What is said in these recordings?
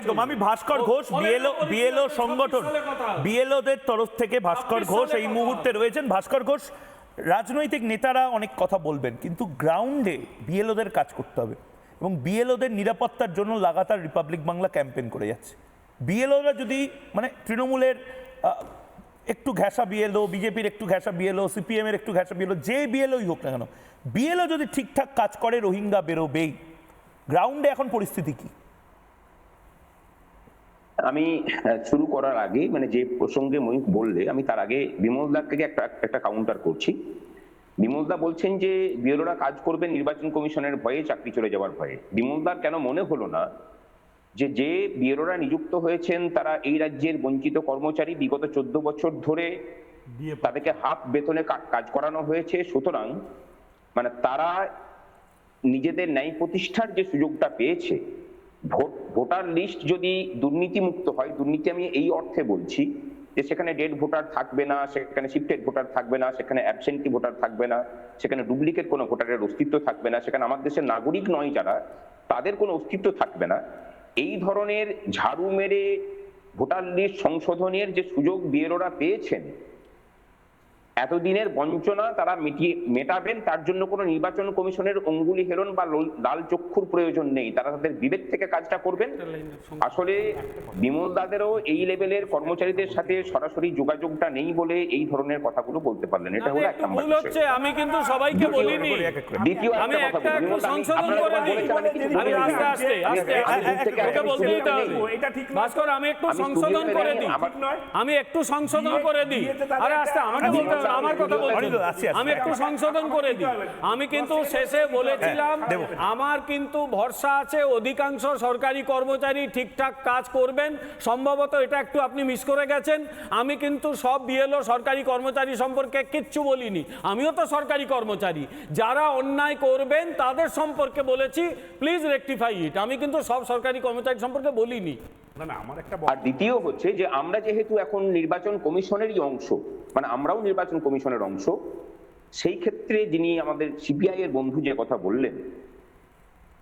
একদম। আমি ভাস্কর Ghosh BLO BLO সংগঠন। 26 সালের বিএলওদের তরফ থেকে ভাস্কর ঘোষ এই মুহূর্তে রয়েছেন। ভাস্কর ঘোষ রাজনৈতিক নেতারা অনেক কথা বলবেন কিন্তু গ্রাউন্ডে বিএলওদের কাজ করতে হবে এবং বিএলওদের নিরাপত্তার জন্য লাগাতার রিপাবলিক বাংলা ক্যাম্পেইন করে যাচ্ছে। বিএলওরা যদি মানে তৃণমূলের একটু ঘেঁষা বিএলও বিজেপির একটু ঘেঁষা বিএলও সিপিএমের একটু ঘেঁষা বিএলও যে বিএলওই হোক না কেন বিএলও যদি ঠিকঠাক কাজ করে রোহিঙ্গা বেরোবেই। গ্রাউন্ডে এখন পরিস্থিতি কি? আমি শুরু করার আগে মানে যে প্রসঙ্গে ময়ূক বললে আমি তার আগে বিমলদার থেকে একটা একটা কাউন্টার করছি। বিমলদা বলছেন যে বিএলওরা কাজ করবে নির্বাচন কমিশনের ভয়ে চাকরি চলে যাওয়ার ভয়ে। বিমলদার কেন মনে হলো না যে যে বিএলওরা নিযুক্ত হয়েছেন তারা এই রাজ্যের বঞ্চিত কর্মচারী বিগত চোদ্দ বছর ধরে তাদেরকে হাফ বেতনে কাজ করানো হয়েছে। সুতরাং মানে তারা নিজেদের ন্যায় প্রতিষ্ঠার যে সুযোগটা পেয়েছে ভোটার লিস্ট যদি দুর্নীতিমুক্ত হয়, দুর্নীতি আমি এই অর্থে বলছি যে সেখানে ডেড ভোটার থাকবে না, সেখানে শিফটেড ভোটার থাকবে না, সেখানে অ্যাবসেন্টি ভোটার থাকবে না, সেখানে ডুপ্লিকেট কোনো ভোটারের অস্তিত্ব থাকবে না, সেখানে আমার দেশের নাগরিক নয় যারা, তাদের কোনো অস্তিত্ব থাকবে না। এই ধরনের ঝাড়ু মেরে ভোটার লিস্ট সংশোধনের যে সুযোগ বিএলওরা পেয়েছেন এতদিনের বঞ্চনা তারা মিটিয়ে মেটাবেন তার জন্য কোনো নির্বাচন কমিশনের অঙ্গুলি হেলন বা লোল- চক্ষুর প্রয়োজন নেই। তারা তাদের বিবেক থেকে কাজটা করবেন। আসলে বিমল দাদেরও এই লেভেলের কর্মচারীদের সাথে সরাসরি যোগাযোগটা নেই বলে এই ধরনের কথাগুলো বলতে পারলেন। এটা হলো এক একটু ভুল হচ্ছে আমি কিন্তু সবাইকে বলিনি। দ্বিতীয় আমি একটা সংশোধন করে দিই আমি আস্তে আস্তে আস্তে। একটা বলতে দিতে হবে। এটা ঠিক। ভাস্কর আমি একটু সংশোধন করে দিই। আমি একটু সংশোধন করে দিই। আরে আস্তে আমাকে বলতে হবে। আমার কথা আসছি। আমি একটু সংশোধন করে দিই। আমি কিন্তু শেষে বলেছিলাম হ্যাঁ, আমার কিন্তু ভরসা আছে অধিকাংশ সরকারি কর্মচারী ঠিকঠাক কাজ করবেন। সম্ভবত এটা একটু আপনি মিস করে গেছেন। আমি কিন্তু সব বিএলও সরকারি কর্মচারী সম্পর্কে কিচ্ছু বলিনি। আমিও তো সরকারি কর্মচারী। যারা অন্যায় করবেন তাদের সম্পর্কে বলেছি প্লিজ রেকটিফাই ইট আমি কিন্তু সব সরকারি কর্মচারী সম্পর্কে বলিনি। না না আমার একটা আর দ্বিতীয় হচ্ছে যে আমরা যেহেতু এখন নির্বাচন কমিশনেরই অংশ মানে আমরাও নির্বাচন কমিশনের অংশ সেই ক্ষেত্রে যিনি আমাদের সিপিআই এর বন্ধু যে কথা বললেন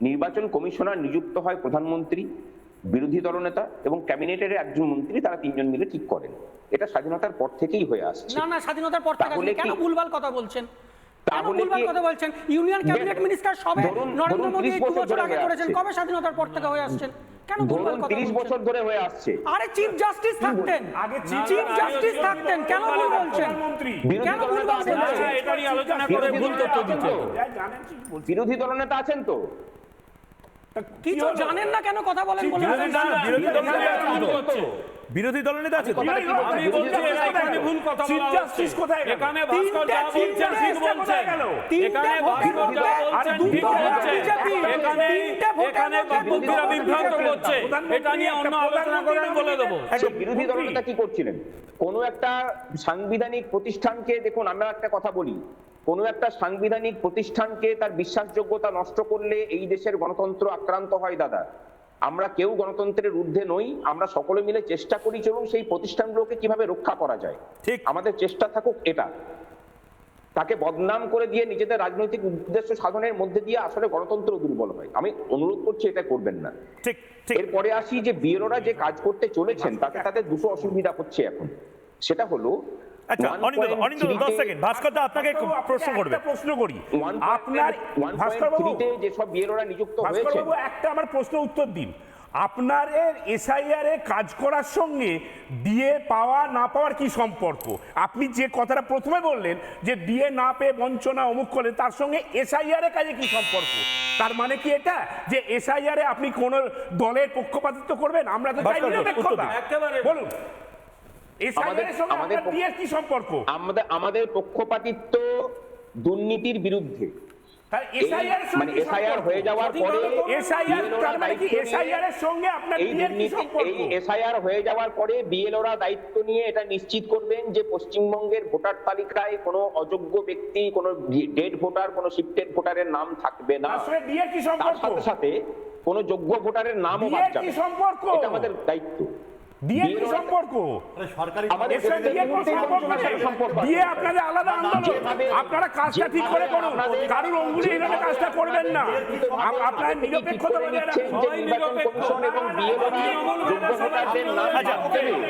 নির্বাচন কমিশনার নিযুক্ত হয় প্রধানমন্ত্রী বিরোধী দলনেতা এবং ক্যাবিনেটের একজন মন্ত্রী তারা তিনজন মিলে ঠিক করেন। এটা স্বাধীনতার পর থেকেই হয়ে আসছে। না না স্বাধীনতার পর থেকে কেন ভুলভাল কথা বলছেন? তাহলে কি- কথা বলছেন? ইউনিয়ন ক্যাবিনেট মিনিস্টার সবে নরেন্দ্র মোদী 30 বছর বছর আগে করেছেন। কবে স্বাধীনতার পর থেকে হয়ে আসছেন? কেন ভুলভাল ধরুন কথা তিরিশ বলছেন? বছর ধরে হয়ে আসছে। আরে চিফ জাস্টিস থাকতেন আগে চিফ জাস্টিস থাকতেন কেন ভুল বলছেন? কেন ভুল বলছেন? এটা নিয়ে আলোচনা করে বিরোধী ভুল তথ্য দলনেতা আছেন দিচ্ছে তো? যা জানেন কি বলছেন? বিরোধী দলনেতা আছেন তো? কিছু জানেন না কেন কথা বলেন বিরোধী? দলের নেতা? করছে। বিরোধী দলের নেতা আছে কি আমি বলছি এখানে ভুল কথা বলা Justice হচ্ছে কোথায় গেল? এখানে ভাস্কর যা বলছেন Chief ঠিক Justice বলছেন কোথায় গেল? এখানে ভাস্কর যা বলছেন ঠিক আর এখানে এখানে মধ্যে বিভ্রান্ত করছে। এটা নিয়ে অন্য আলোচনা করে বলে দেবো। সেই বিরোধী দলনেতা কি করছিলেন? কোন একটা সাংবিধানিক প্রতিষ্ঠানকে দেখুন আমরা একটা কথা বলি। কোন একটা সাংবিধানিক প্রতিষ্ঠানকে তার বিশ্বাসযোগ্যতা নষ্ট করলে এই দেশের গণতন্ত্র আক্রান্ত হয় দাদা। আমরা কেউ গণতন্ত্রের ঊর্ধ্বে নই আমরা সকলে মিলে চেষ্টা করি এবং সেই প্রতিষ্ঠানগুলোকে কীভাবে রক্ষা করা যায়। ঠিক। আমাদের চেষ্টা থাকুক এটা। তাকে বদনাম করে দিয়ে নিজেদের রাজনৈতিক উদ্দেশ্য সাধনের মধ্যে দিয়ে আসলে গণতন্ত্র দুর্বল হয়। আমি অনুরোধ করছি এটা করবেন না। ঠিক ঠিক। এরপরে আসি যে বিএলওরা যে কাজ করতে চলেছেন তাতে তাদের দুটো অসুবিধা হচ্ছে এখন। সেটা হলো আচ্ছা অনিন্দ অনিন্দ দশ সেকেন্ড ভাস্কর দা আপনাকে একটু প্রশ্ন করবে। একটা প্রশ্ন করি। আপনার ভাস্কর বাবু যেসব বিএলওরা নিযুক্ত ভাস্কর বাবু একটা আমার প্রশ্ন উত্তর দিন। আপনার এসআইআর এ কাজ করার সঙ্গে ডিএ পাওয়া না পাওয়ার কি সম্পর্ক? আপনি যে কথাটা প্রথমে বললেন যে ডিএ না পেয়ে বঞ্চনা অমুক করলেন তার সঙ্গে এসআইআর এর কাজে কি সম্পর্ক? তার মানে কি এটা? যে এসআইআর এ আপনি কোন দলের পক্ষপাতিত্ব করবেন? আমরা তো চাই। বলুন। আমাদের কি সম্পর্ক। আমাদের আমাদের পক্ষপাতিত্ব দুর্নীতির বিরুদ্ধে। এসআইআর মানে এসআইআর হয়ে যাওয়ার পরে এসআইআর মানে এই হয়ে যাওয়ার পরে বিএলওরা দায়িত্ব নিয়ে এটা নিশ্চিত করবেন যে পশ্চিমবঙ্গের ভোটার তালিকায় কোনো অযোগ্য ব্যক্তি কোনো ডেড ভোটার কোনো শিফটেড ভোটারের নাম থাকবে না। তার সাথে সাথে কোনো যোগ্য ভোটারের নামও বাদ যাবে এটা আমাদের দায়িত্ব। দিয়ে কি সম্পর্ক? আমাদের দিয়ে কোনো সম্পর্ক নেই। দিয়ে আপনাদের আলাদা আন্দোলন। আপনারা কাজটা ঠিক করে করুন। আপনাদের- কারুর অঙ্গুলি এইভাবে কাজটা করবেন না। আপনার নিরপেক্ষতা বজায় রাখুন। যে এবং বিএলওরা যোগ্য ভোটারদের নাম বাদ দেবে